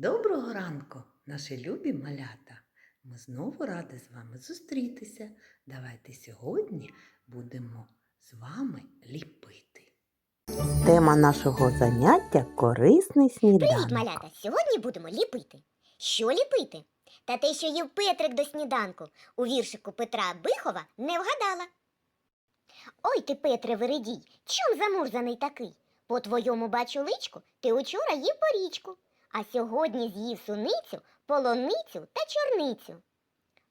Доброго ранку, наші любі малята! Ми знову раді з вами зустрітися. Давайте сьогодні будемо з вами ліпити. Тема нашого заняття корисний сніданок. Привіт, малята! Сьогодні будемо ліпити. Що ліпити? Та те, що їв Петрик до сніданку у віршику Петра Бихова не вгадала. Ой ти, Петре Вередій, чом замурзаний такий? По твоєму бачу личку, ти учора їв порічку, а сьогодні з'їв суницю, полоницю та чорницю.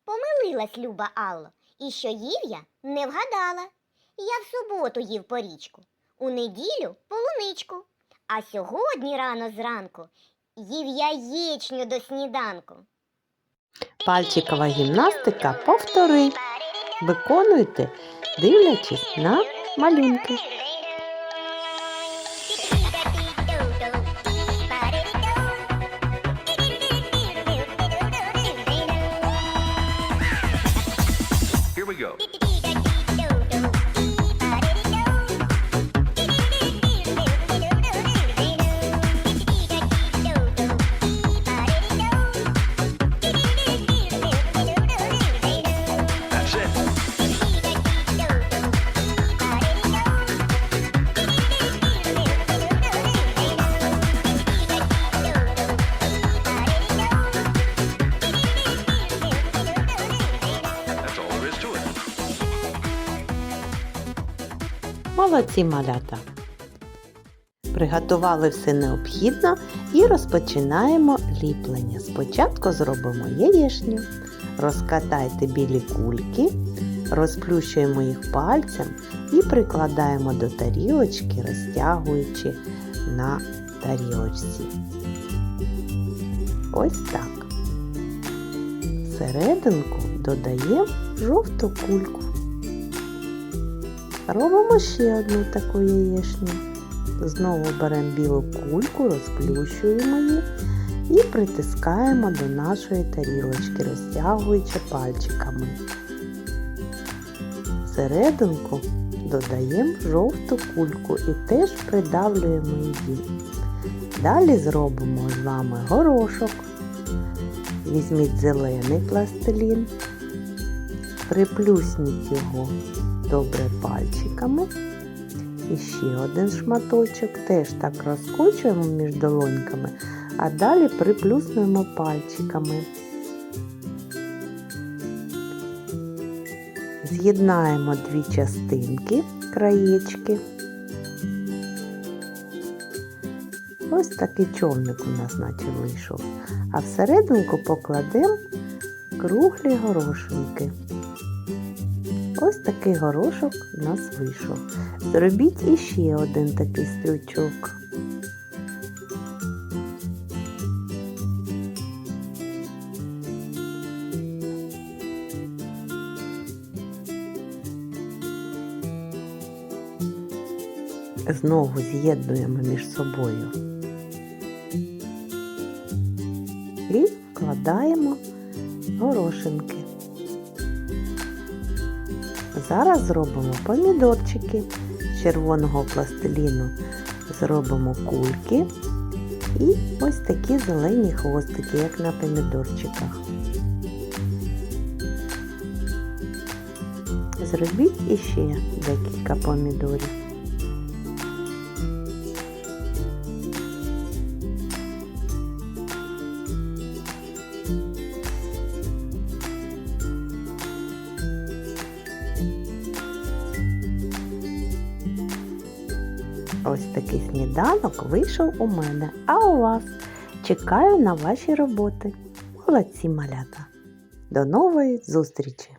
Помилилась Люба Алло, і що їв я не вгадала. Я в суботу їв порічку, у неділю полуничку, а сьогодні рано зранку їв яєчню до сніданку. Пальчикова гімнастика повтори. Виконуйте, дивлячись на малюнки. Go. Молодці малята. Приготували все необхідне і розпочинаємо ліплення. Спочатку зробимо яєшню. Розкатайте білі кульки, розплющуємо їх пальцем і прикладаємо до тарілочки, розтягуючи на тарілочці. Ось так. Всерединку додаємо жовту кульку. Робимо ще одну таку яєшню. Знову беремо білу кульку, розплющуємо її і притискаємо до нашої тарілочки, розтягуючи пальчиками. Всерединку додаємо жовту кульку і теж придавлюємо її. Далі зробимо з вами горошок. Візьміть зелений пластилін, приплюсніть його добре пальчиками. І ще один шматочок теж так розкочуємо між долоньками, а далі приплюснуємо пальчиками. З'єднаємо дві частинки, краєчки. Ось такий човник у нас наче вийшов. А всерединку покладемо круглі горошинки. Ось такий горошок у нас вийшов. Зробіть іще один такий стрючок. Знову з'єднуємо між собою і вкладаємо горошинки. Зараз зробимо помідорчики. З червоного пластиліну зробимо кульки і ось такі зелені хвостики, як на помідорчиках. Зробіть іще декілька помідорів. Ось такий сніданок вийшов у мене, а у вас чекаю на ваші роботи. Молодці малята! До нової зустрічі!